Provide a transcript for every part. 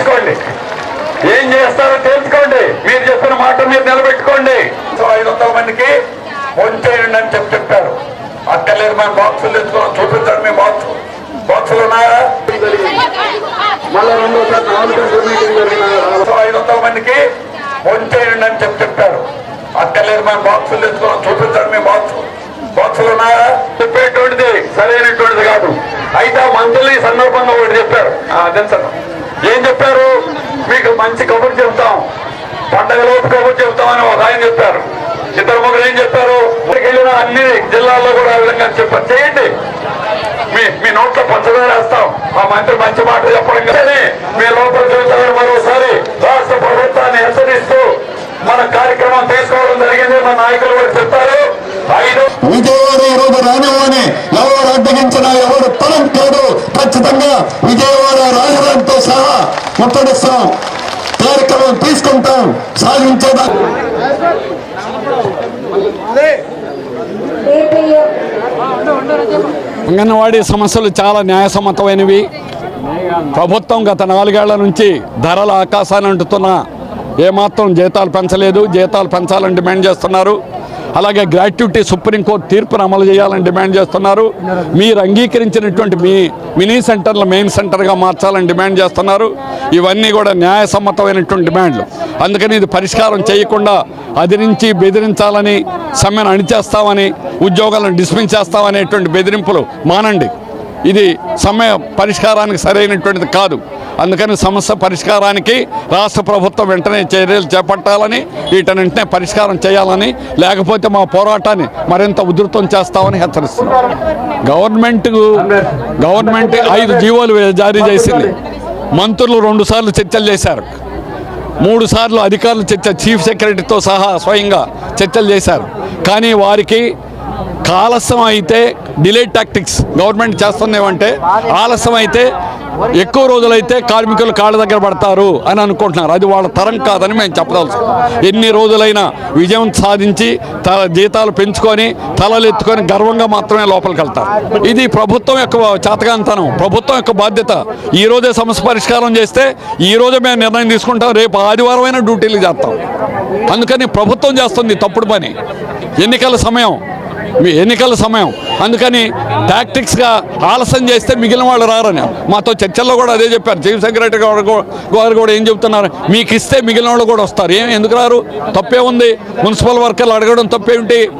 తెలుసుకోండి. ఏం చేస్తారో తెలుసుకోండి. మీరు చెప్పిన మాట మీరు నిలబెట్టుకోండి. సో ఐదు వందల మందికి వంచేయండి అని చెప్పి చెప్పారు. అక్కర్లేదు మేము బాక్సులు తెచ్చుకోవాలి చూపించండి మీ బాక్స్. బాక్సులు ఉన్నాయా? మళ్ళా రెండోసారి నాలుగు ఐదు వందల మందికి వంచేయండి అని చెప్పి చెప్పారు. అక్కర్లేదు మేము బాక్సులు తెచ్చుకోవాలి చూపించండి మీ బాక్స్. బాక్సులు ఉన్నాయా? చెప్పేటువంటిది సరైనటువంటిది కాదు. అయితే ఆ మంత్రులు ఈ సందర్భంగా ఒకటి చెప్పారు. తెలుసా ఏం చెప్పారు? మీకు మంచి కబుర్ చెప్తాం పండగలోపు కబుర్ చెప్తామని ఒక ఆయన చెప్పారు. ఇద్దరు ముగ్గురు ఏం చెప్పారు? వెళ్ళిన అన్ని జిల్లాల్లో కూడా ఆ విధంగా చెప్పారు. చేయండి. మీ మీ నోట్లో పంచదార వేస్తాం. ఆ మంత్రి మంచి మాట చెప్పడం కానీ మీ లోపల చూస్తామని మరోసారి రాష్ట్ర ప్రభుత్వాన్ని హెచ్చరిస్తూ మన కార్యక్రమం తీసుకోవడం జరిగింది మా నాయకులు కూడా చెప్తారు విజయవాడ ఈ రోజు రానివ్వని ఎవరు అడ్డగించినా ఎవరు? తరం కాదు. ఖచ్చితంగా విజయవాడ రాజధానితో సహా ముట్టడిస్తాం. కార్యక్రమం తీసుకుంటాం. సాధించేదా అంగన్వాడీ సమస్యలు చాలా న్యాయసమ్మతమైనవి. ప్రభుత్వం గత నాలుగేళ్ళ నుంచి ధరల ఆకాశాన్ని అంటుతున్న ఏమాత్రం జీతాలు పెంచలేదు. జీతాలు పెంచాలని డిమాండ్ చేస్తున్నారు. అలాగే గ్రాట్యుటీ సుప్రీంకోర్టు తీర్పును అమలు చేయాలని డిమాండ్ చేస్తున్నారు. మీరు అంగీకరించినటువంటి మీ మినీ సెంటర్ల మెయిన్ సెంటర్గా మార్చాలని డిమాండ్ చేస్తున్నారు. ఇవన్నీ కూడా న్యాయసమ్మతమైనటువంటి డిమాండ్లు. అందుకని ఇది పరిష్కారం చేయకుండా అదిరించి బెదిరించాలని సమ్మెను అణిచేస్తామని ఉద్యోగాలను డిస్మిస్ చేస్తామనేటువంటి బెదిరింపులు మానండి. ఇది సమయ పరిష్కారానికి సరైనటువంటిది కాదు. అందుకని సమస్య పరిష్కారానికి రాష్ట్ర ప్రభుత్వం వెంటనే చర్యలు చేపట్టాలని వీటన్నింటినీ పరిష్కారం చేయాలని లేకపోతే మా పోరాటాన్ని మరింత ఉధృతం చేస్తామని హెచ్చరిస్తున్నాం. గవర్నమెంట్ గవర్నమెంట్ ఐదు జీవోలు జారీ చేసింది. మంత్రులు రెండు సార్లు చర్చలు చేశారు. మూడు సార్లు అధికారులు చర్చ చీఫ్ సెక్రటరీతో సహా స్వయంగా చర్చలు చేశారు. కానీ వారికి ఆలస్యం అయితే డిలే టాక్టిక్స్ గవర్నమెంట్ చేస్తుందేమంటే ఆలస్యం అయితే ఎక్కువ రోజులైతే కార్మికులు కాళ్ళ దగ్గర పడతారు అని అనుకుంటున్నారు. అది వాళ్ళ తరం కాదని మేము చెప్పదలుచు. ఎన్ని రోజులైనా విజయం సాధించి తల జీతాలు పెంచుకొని తలలెత్తుకొని గర్వంగా మాత్రమే లోపలికి వెళ్తారు. ఇది ప్రభుత్వం యొక్క చేతకాంతనం ప్రభుత్వం యొక్క బాధ్యత. ఈ రోజే సమస్య పరిష్కారం చేస్తే ఈ రోజే మేము నిర్ణయం తీసుకుంటాం రేపు ఆదివారమైన డ్యూటీలు చేస్తాం. అందుకని ప్రభుత్వం చేస్తుంది తప్పుడు పని. ఎన్నికల సమయం ఎన్నికల సమయం. అందుకని టాక్టిక్స్గా ఆలస్యం చేస్తే మిగిలిన వాళ్ళు రారని. మాతో చర్చల్లో కూడా అదే చెప్పారు. చీఫ్ సెక్రటరీ గారు గారు కూడా ఏం చెప్తున్నారు? మీకు ఇస్తే మిగిలిన వాళ్ళు కూడా వస్తారు. ఏం ఎందుకు రారు? తప్పే ఉంది. మున్సిపల్ వర్కర్లు అడగడం తప్పేమిటి?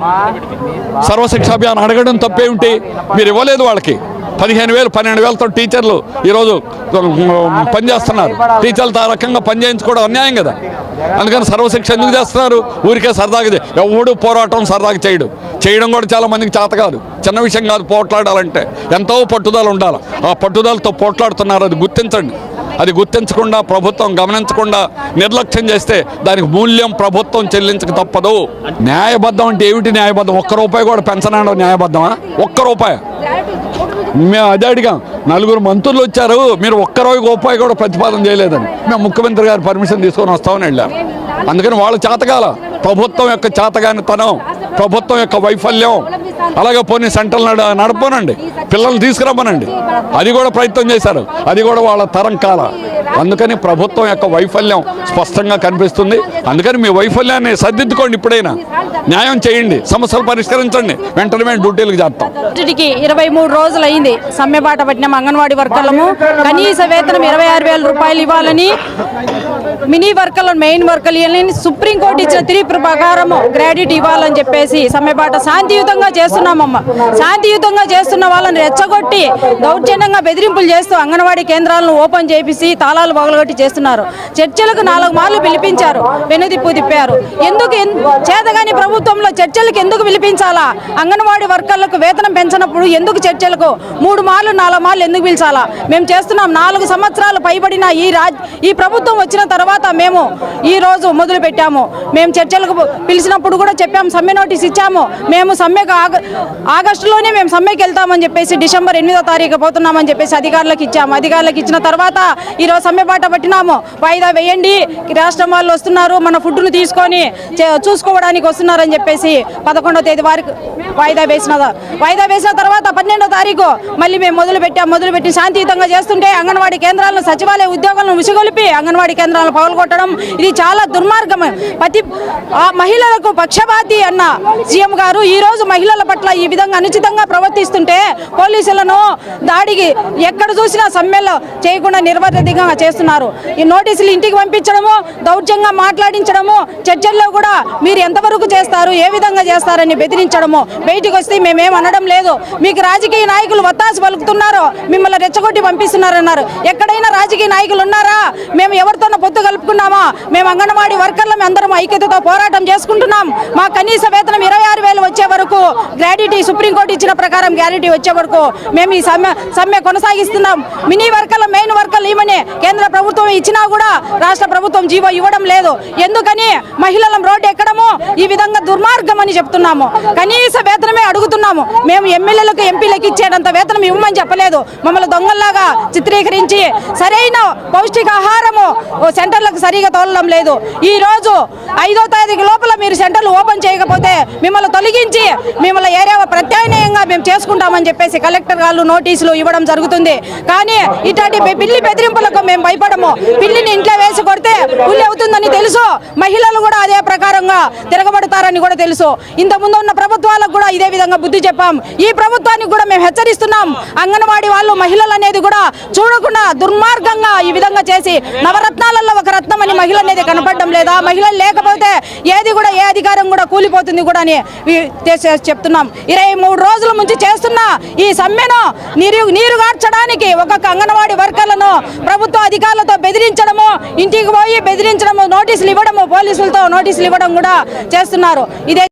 సర్వశిక్ష అభియాన్ అడగడం తప్పేమిటి? మీరు ఇవ్వలేదు వాళ్ళకి. పదిహేను వేలు పన్నెండు వేలతో టీచర్లు ఈరోజు పనిచేస్తున్నారు. టీచర్లు ఆ రకంగా పనిచేయించుకోవడం అన్యాయం కదా. అందుకని సర్వశిక్ష ఎందుకు చేస్తున్నారు? ఊరికే సరదాగా ఎవడు పోరాటం సరదాగా చేయడు. చేయడం కూడా చాలా మందికి చేత కాదు. చిన్న విషయం కాదు పోట్లాడాలంటే ఎంతో పట్టుదల ఉండాలి. ఆ పట్టుదలతో పోట్లాడుతున్నారు అది గుర్తించండి. అది గుర్తించకుండా ప్రభుత్వం గమనించకుండా నిర్లక్ష్యం చేస్తే దానికి మూల్యం ప్రభుత్వం చెల్లించక తప్పదు. న్యాయబద్ధం అంటే ఏమిటి న్యాయబద్ధం? ఒక్క రూపాయి కూడా పెంచనండి న్యాయబద్ధమా? ఒక్క రూపాయి. మేము అదే అడిగాం. నలుగురు మంత్రులు వచ్చారు. మీరు ఒక్క రోజు రూపాయి కూడా ప్రతిపాదన చేయలేదని. మేము ముఖ్యమంత్రి గారు పర్మిషన్ తీసుకొని వస్తామని వెళ్ళాం. అందుకని వాళ్ళ చేతకాల ప్రభుత్వం యొక్క చేతగానితనం ప్రభుత్వం యొక్క వైఫల్యం అలాగే పోనీ సెంటర్లు నడ నడపనండి. పిల్లల్ని తీసుకురమ్మనండి. అది కూడా ప్రయత్నం చేశారు. అది కూడా వాళ్ళ తరం కాల. అందుకని ప్రభుత్వం యొక్క వైఫల్యం స్పష్టంగా కనిపిస్తుంది. అందుకని మీ వైఫల్యాన్ని సర్దిద్దుకోండి ఇప్పుడైనా. న్యాయం చేయండి. సమస్యలు పరిష్కరించండి. వెంటనే మేము డ్యూటీలకు చేస్తాం. ఇప్పటికి ఇరవై మూడు రోజులు అయింది సమ్మెబాట పట్టిన అంగన్వాడీ వర్కర్లము. కనీస వేతనం ఇరవై ఆరు వేల రూపాయలు ఇవ్వాలని మినీ వర్కర్లు మెయిన్ వర్కర్లు ఇవ్వాలని సుప్రీంకోర్టు ఇచ్చిన తీర్పు ప్రకారము గ్రాడ్యుయేట్ ఇవ్వాలని చెప్పేసి సమ్మెబాట శాంతియుతంగా చేస్తున్నామమ్మ. శాంతియుతంగా చేస్తున్న వాళ్ళని రెచ్చగొట్టి దౌర్జన్యంగా బెదిరింపులు చేస్తూ అంగన్వాడీ కేంద్రాలను ఓపెన్ చేపిసి తాళాలు పగలగొట్టి చేస్తున్నారు. చర్చలకు నాలుగు మార్లు పిలిపించారు. వెనుదిప్పు తిప్పారు ఎందుకు చేతగాని ప్రభుత్వంలో చర్చలకు ఎందుకు పిలిపించాలా? అంగన్వాడీ వర్కర్లకు వేతనం పెంచినప్పుడు ఎందుకు చర్చలకు మూడు మార్లు నాలుగు మార్లు ఎందుకు పిలిచాలా? మేము చేస్తున్నాం. నాలుగు సంవత్సరాలు పైబడిన ఈ రాజ్ ఈ ప్రభుత్వం వచ్చిన తర్వాత మేము ఈ రోజు మొదలు పెట్టాము మేము చర్చలకు పిలిచినప్పుడు కూడా చెప్పాము. సమ్మె నోటీస్ ఇచ్చాము. మేము సమ్మెకు ఆగ ఆగస్టులోనే మేము సమ్మెకి వెళ్తామని చెప్పేసి డిసెంబర్ ఎనిమిదో తారీఖు పోతున్నామని చెప్పేసి అధికారులకు ఇచ్చాము. అధికారులకు ఇచ్చిన తర్వాత ఈరోజు సమ్మె బాట పట్టినాము. వాయిదా వేయండి. రాష్ట్రం వాళ్ళు వస్తున్నారు. మన ఫుడ్ను తీసుకొని చే- చూసుకోవడానికి వస్తున్నారని చెప్పేసి పదకొండో తేదీ వారికి వాయిదా వేసిన వాయిదా వేసిన తర్వాత పన్నెండో తారీఖు మళ్ళీ మేము మొదలు పెట్టాం. మొదలు పెట్టి శాంతియుతంగా చేస్తుంటే అంగన్వాడీ కేంద్రాలను సచివాలయ ఉద్యోగాలను ఉసిగొలిపి అంగన్వాడీ కేంద్రాలను పగలగొట్టడం ఇది చాలా దుర్మార్గం. ప్రతి ఆ మహిళలకు పక్షపాతి అన్న సీఎం గారు ఈ రోజు మహిళల పట్ల ఈ విధంగా అనుచితంగా ప్రవర్తిస్తుంటే పోలీసులను దాడికి ఎక్కడ చూసినా సమ్మెలో చేయకుండా నిర్వధికంగా చేస్తున్నారు. ఈ నోటీసులు ఇంటికి పంపించడము దౌర్జంగా మాట్లాడించడము చర్చల్లో కూడా మీరు ఎంతవరకు చేస్తారు ఏ విధంగా చేస్తారని బెదిరించడము. బయటికి వస్తే మేమేం అనడం లేదు. మీకు రాజకీయ నాయకులు వత్తాసు పలుకుతున్నారో మిమ్మల్ని రెచ్చగొట్టి పంపిస్తున్నారన్నారు. ఎక్కడైనా రాజకీయ నాయకులు ఉన్నారా? మేము ఎవరితోనో పొత్తు కలుపుకున్నామా? మేము అంగన్వాడీ వర్కర్లం అందరం ఐక్యతతో పోరాటం చేసుకుంటున్నాం. మా కనీస వేతనం ఇరవై ఆరు వేలు వచ్చే వరకు గ్రాడ్యుటీ సుప్రీంకోర్టు ఇచ్చిన ప్రకారం గ్యారెంటీ వచ్చే వరకు మేము ఈ సమ్మె సమ్మె కొనసాగిస్తున్నాం. మినీ వర్కర్ల మెయిన్ వర్కర్లు ఇవ్వని కేంద్ర ప్రభుత్వం ఇచ్చినా కూడా రాష్ట్ర ప్రభుత్వం జీవో ఇవ్వడం లేదు. ఎందుకని? మహిళల రోడ్డు ఎక్కడము? ఈ విధంగా దుర్మార్గం అని చెప్తున్నాము. కనీస వేతనమే అడుగుతున్నాము. మేము ఎమ్మెల్యేలకు ఎంపీలకు ఇచ్చేటంత వేతనం ఇవ్వమని చెప్పలేదు. మమ్మల్ని దొంగల్లాగా చిత్రీకరించి సరైన పౌష్టికాహారం సెంటర్లకు సరిగా తోలడం లేదు. ఈ రోజు ఐదో తారీఖు లోపల మీరు సెంటర్లు ఓపెన్ చేయకపోతే మిమ్మల్ని తొలగించి మిమ్మల్ని ఏరియా ప్రత్యామ్నాయంగా మేము చేసుకుంటామని చెప్పేసి కలెక్టర్ గారు నోటీసులు ఇవ్వడం జరుగుతుంది. కానీ ఇట్లాంటి పిల్లి బెదిరింపులకు మేము భయపడము. పిల్లిని ఇంట్లో వేసి కొడితే పుల్లి అవుతుందని తెలుసు. మహిళలు కూడా అదే ప్రకారంగా తిరగబడతారని కూడా తెలుసు. ఇంత ముందు ఉన్న ప్రభుత్వాలకు కూడా ఇదే విధంగా బుద్ధి చెప్పాం. ఈ ప్రభుత్వానికి కూడా మేము హెచ్చరిస్తున్నాం. అంగన్వాడీ వాళ్ళు మహిళలు అనేది కూడా చూడకుండా దుర్మార్గంగా ఈ విధంగా చేసి రత్నాలలో ఒక రత్నం అని మహిళ అనేది కనపడడం లేదా మహిళలు లేకపోతే ఏది కూడా ఏ అధికారం కూడా కూలిపోతుంది కూడా అని చేసే- చెప్తున్నాం. ఇరవై మూడు రోజుల నుంచి చేస్తున్న ఈ సమ్మెను నీరు నీరుగార్చడానికి ఒక్కొక్క అంగన్వాడీ వర్కర్లను ప్రభుత్వ అధికారులతో బెదిరించడము ఇంటికి పోయి బెదిరించడము నోటీసులు ఇవ్వడము పోలీసులతో నోటీసులు ఇవ్వడం కూడా చేస్తున్నారు. ఇదే